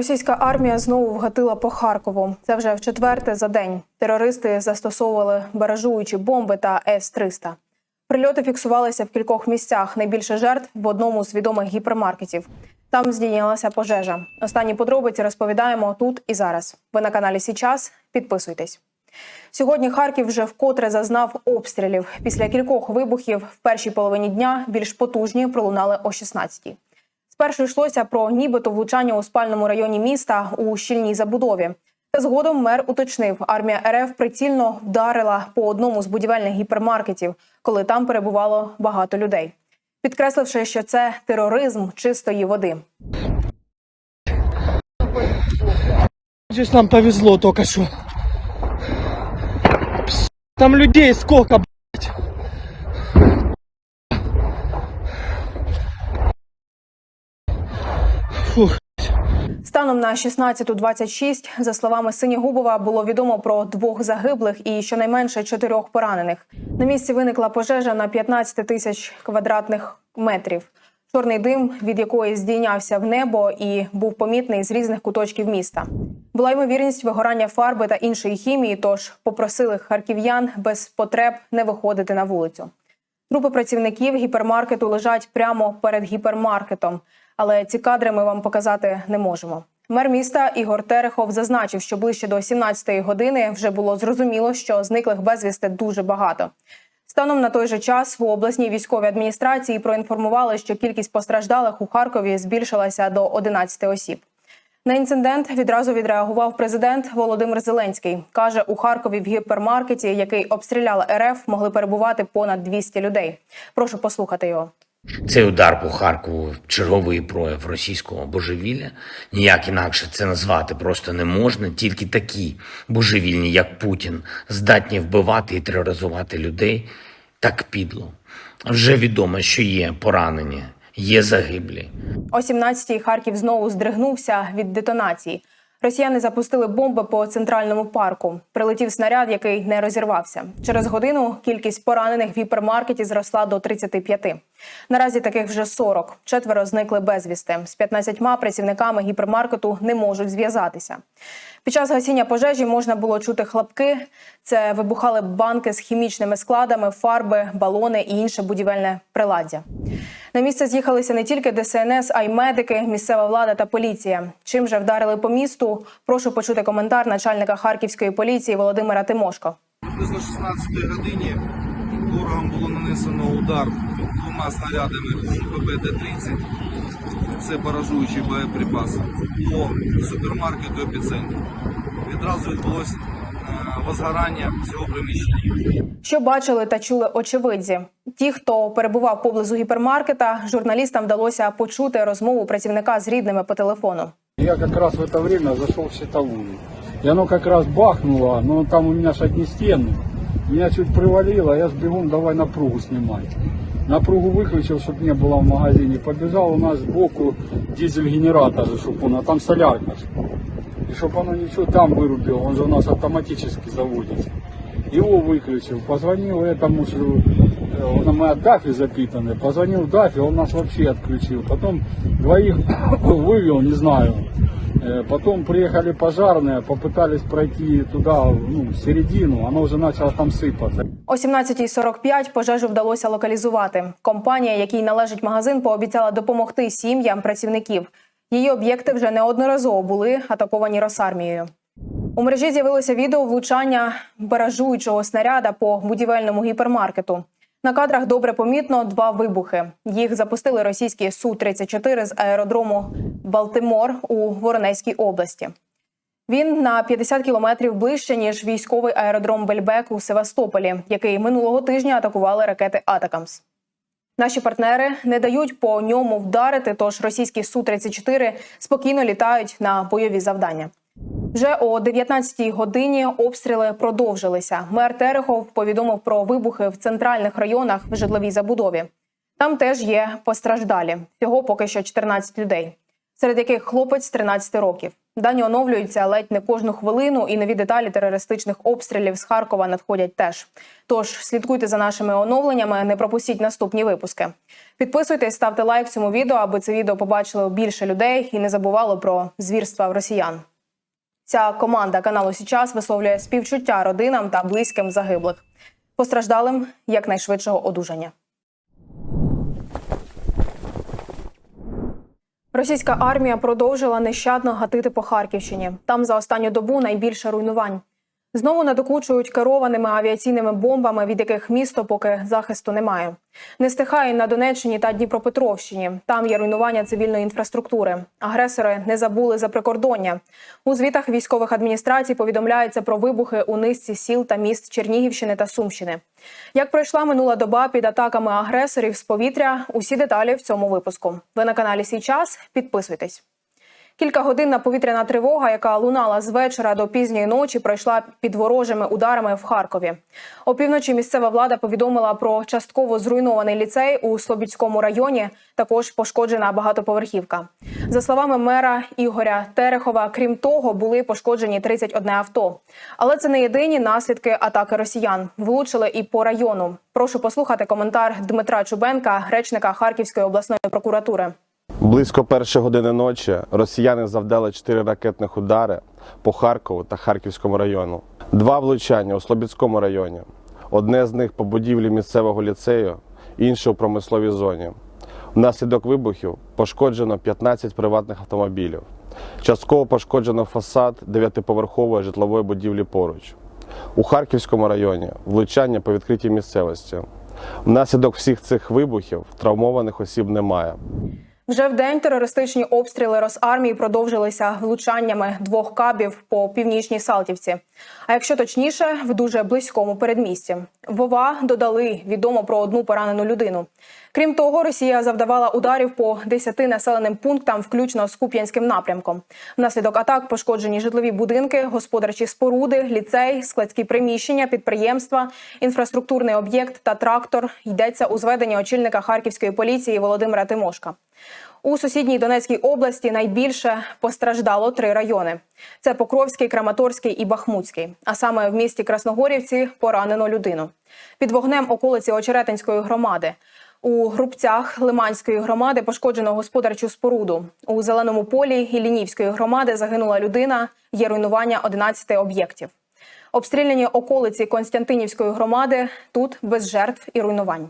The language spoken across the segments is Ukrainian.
Російська армія знову вгатила по Харкову. Це вже в четверте за день. Терористи застосовували баражуючі бомби та С-300. Прильоти фіксувалися в кількох місцях. Найбільше жертв в одному з відомих гіпермаркетів. Там здійнялася пожежа. Останні подробиці розповідаємо тут і зараз. Ви на каналі Січас. Підписуйтесь. Сьогодні Харків вже вкотре зазнав обстрілів. Після кількох вибухів в першій половині дня більш потужні пролунали о 16-й. Спершу йшлося про нібито влучання у спальному районі міста у щільній забудові. Та згодом мер уточнив, армія РФ прицільно вдарила по одному з будівельних гіпермаркетів, коли там перебувало багато людей, підкресливши, що це тероризм чистої води. Здесь нам повезло только. Пс, Там людей сколько, Фух. Станом на 16.26, за словами Синігубова, було відомо про двох загиблих і щонайменше чотирьох поранених. На місці виникла пожежа на 15 тисяч квадратних метрів. Чорний дим, від якої здійнявся в небо і був помітний з різних куточків міста. Була ймовірність вигорання фарби та іншої хімії, тож попросили харків'ян без потреб не виходити на вулицю. Трупи працівників гіпермаркету лежать прямо перед гіпермаркетом, але ці кадри ми вам показати не можемо. Мер міста Ігор Терехов зазначив, що ближче до 17-ї години вже було зрозуміло, що зниклих безвісти дуже багато. Станом на той же час в обласній військовій адміністрації проінформували, що кількість постраждалих у Харкові збільшилася до 11 осіб. На інцидент відразу відреагував президент Володимир Зеленський. каже, у Харкові в гіпермаркеті, який обстріляла РФ, могли перебувати понад 200 людей. Прошу послухати його. Цей удар по Харкову черговий прояв російського божевілля. Ніяк інакше це назвати просто не можна. Тільки такі божевільні, як Путін, здатні вбивати і тероризувати людей так підло. Вже відомо, що є поранені, є загиблі. О 17-й Харків знову здригнувся від детонації. Росіяни запустили бомби по центральному парку. Прилетів снаряд, який не розірвався. Через годину кількість поранених в гіпермаркеті зросла до 35. Наразі таких вже 40. Четверо зникли безвісти. З 15 працівниками гіпермаркету не можуть зв'язатися. Під час гасіння пожежі можна було чути хлопки. Це вибухали банки з хімічними складами, фарби, балони і інше будівельне приладдя. На місце з'їхалися не тільки ДСНС, а й медики, місцева влада та поліція. Чим же вдарили по місту? Прошу почути коментар начальника харківської поліції Володимира Тимошко. Приблизно 16 годині ворогом було нанесено удар двома снарядами ППД-30. Це поражуючі боєприпаси по супермаркету епіцентру. Відразу відбулося возгорання цього приміщення. Що бачили та чули очевидці? Ті, хто перебував поблизу гіпермаркета, журналістам вдалося почути розмову працівника з рідними по телефону. Я как раз в это время зашел в щитовую. И оно как раз бахнуло, но там у меня ж одни стены. Меня чуть привалило, я с бегом давай напругу снимать. Напругу выключил, чтобы не было в магазине. Побежал у нас сбоку дизель-генератор, чтобы он, а там солярка. ж. И чтобы оно ничего там вырубило, он же у нас автоматически заводится. Его выключил, позвонил этому, что э, он- мы от Дафи запитаны, позвонил Дафи, он нас вообще отключил. Потом двоих вывел, не знаю. Э, Потом приехали пожарные, попытались пройти туда, ну, в середину, оно уже начало там сыпаться. О 17.45 пожежу вдалося локалізувати. Компанія, якій належить магазин, пообіцяла допомогти сім'ям працівників. Її об'єкти вже неодноразово були атаковані Росармією. У мережі з'явилося відео влучання баражуючого снаряда по будівельному гіпермаркету. На кадрах добре помітно два вибухи. Їх запустили російські Су-34 з аеродрому Балтимор у Воронезькій області. Він на 50 кілометрів ближче ніж військовий аеродром Бельбек у Севастополі, який минулого тижня атакували ракети Атакамс. Наші партнери не дають по ньому вдарити, тож російські Су-34 спокійно літають на бойові завдання. Вже о 19-й годині обстріли продовжилися. Мер Терехов повідомив про вибухи в центральних районах в житловій забудові. Там теж є постраждалі. Всього поки що 14 людей, серед яких хлопець 13 років. Дані оновлюються ледь не кожну хвилину, і нові деталі терористичних обстрілів з Харкова надходять теж. Тож слідкуйте за нашими оновленнями, не пропустіть наступні випуски. Підписуйтесь, ставте лайк цьому відео, аби це відео побачило більше людей і не забувало про звірства росіян. Ця команда каналу Січас висловлює співчуття родинам та близьким загиблих. Постраждалим якнайшвидшого одужання. Російська армія продовжила нещадно гатити по Харківщині. Там за останню добу найбільше руйнувань. Знову надокучують керованими авіаційними бомбами, від яких місто поки захисту немає. Не стихає на Донеччині та Дніпропетровщині. Там є руйнування цивільної інфраструктури. Агресори не забули за прикордоння. У звітах військових адміністрацій повідомляється про вибухи у низці сіл та міст Чернігівщини та Сумщини. Як пройшла минула доба під атаками агресорів з повітря? Усі деталі в цьому випуску. Ви на каналі Сій час. Підписуйтесь. Кілька годинна повітряна тривога, яка лунала з вечора до пізньої ночі, пройшла під ворожими ударами в Харкові. Опівночі місцева влада повідомила про частково зруйнований ліцей у Слобідському районі. Також пошкоджена багатоповерхівка. За словами мера Ігоря Терехова, крім того, були пошкоджені 31 авто. Але це не єдині наслідки атаки росіян. Влучили і по району. Прошу послухати коментар Дмитра Чубенка, речника Харківської обласної прокуратури. Близько першої години ночі росіяни завдали чотири ракетних удари по Харкову та Харківському району. Два влучання у Слобідському районі. Одне з них по будівлі місцевого ліцею, інше у промисловій зоні. Внаслідок вибухів пошкоджено 15 приватних автомобілів. Частково пошкоджено фасад дев'ятиповерхової житлової будівлі поруч. У Харківському районі влучання по відкритій місцевості. Внаслідок всіх цих вибухів травмованих осіб немає. Вже в день терористичні обстріли Росармії продовжилися влучаннями двох кабів по північній Салтівці. А якщо точніше, в дуже близькому передмісті. Вова додали відомо про одну поранену людину. Крім того, Росія завдавала ударів по 10 населеним пунктам, включно з Куп'янським напрямком. Внаслідок атак пошкоджені житлові будинки, господарчі споруди, ліцей, складські приміщення, підприємства, інфраструктурний об'єкт та трактор. Йдеться у зведенні очільника харківської поліції Володимира Тимошка. У сусідній Донецькій області найбільше постраждало три райони: це Покровський, Краматорський і Бахмутський. А саме в місті Красногорівці поранено людину. Під вогнем околиці Очеретинської громади. У Грубцях Лиманської громади пошкоджено господарчу споруду. У зеленому полі Іллінівської громади загинула людина. Є руйнування 11 об'єктів. Обстріляні околиці Константинівської громади тут без жертв і руйнувань.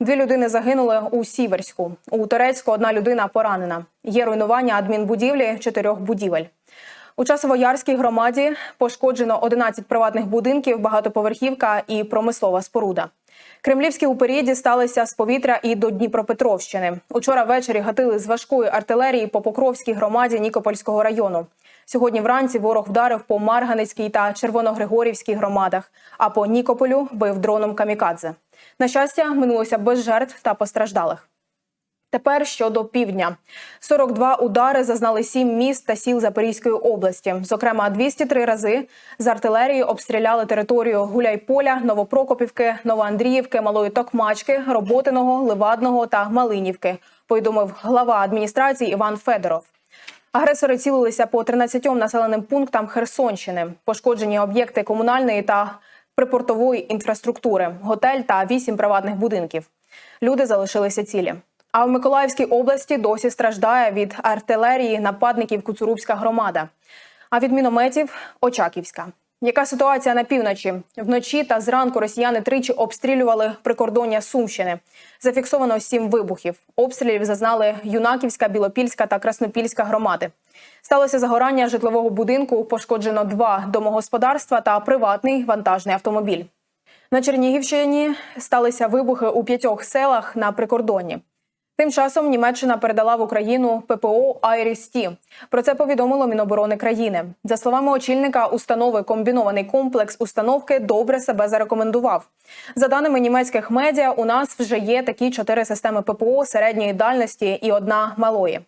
Дві людини загинули у Сіверську. У Торецьку одна людина поранена. Є руйнування адмінбудівлі чотирьох будівель. У Часово-Ярській громаді пошкоджено 11 приватних будинків, багатоповерхівка і промислова споруда. Кремлівські упері дісталися з повітря і до Дніпропетровщини. Учора ввечері гатили з важкої артилерії по Покровській громаді Нікопольського району. Сьогодні вранці ворог вдарив по Марганецькій та Червоногригорівській громадах, а по Нікополю бив дроном камікадзе. На щастя, минулося без жертв та постраждалих. Тепер щодо півдня. 42 удари зазнали сім міст та сіл Запорізької області. Зокрема, 203 рази з артилерії обстріляли територію Гуляйполя, Новопрокопівки, Новоандріївки, Малої Токмачки, Роботиного, Ливадного та Малинівки. Повідомив глава адміністрації Іван Федоров. Агресори цілилися по 13 населеним пунктам Херсонщини. Пошкоджені об'єкти комунальної та припортової інфраструктури, готель та вісім приватних будинків. Люди залишилися цілі. А в Миколаївській області досі страждає від артилерії нападників Куцурубська громада. А від мінометів Очаківська. Яка ситуація на півночі? Вночі та зранку росіяни тричі обстрілювали прикордоння Сумщини. Зафіксовано сім вибухів. Обстрілів зазнали Юнаківська, Білопільська та Краснопільська громади. Сталося загорання житлового будинку. Пошкоджено два домогосподарства та приватний вантажний автомобіль. На Чернігівщині сталися вибухи у п'ятьох селах на прикордонні. Тим часом Німеччина передала в Україну ППО «Айріс-Ті». Про це повідомило Міноборони країни. За словами очільника установи, комбінований комплекс установки добре себе зарекомендував. За даними німецьких медіа, у нас вже є такі чотири системи ППО середньої дальності і одна малої.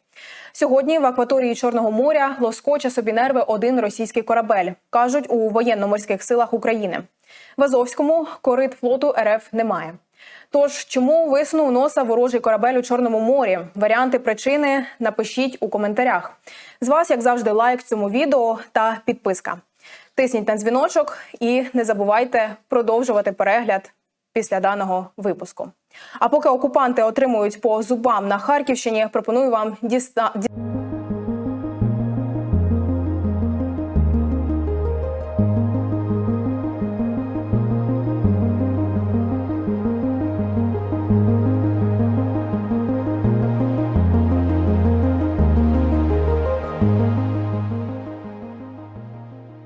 Сьогодні в акваторії Чорного моря лоскоче собі нерви один російський корабель, кажуть у воєнно-морських силах України. В Азовському корит флоту РФ немає. Тож, чому виснув носа ворожий корабель у Чорному морі? Варіанти причини напишіть у коментарях. З вас, як завжди, лайк цьому відео та підписка. Тисніть на дзвіночок і не забувайте продовжувати перегляд після даного випуску. А поки окупанти отримують по зубам на Харківщині, пропоную вам діста... ді-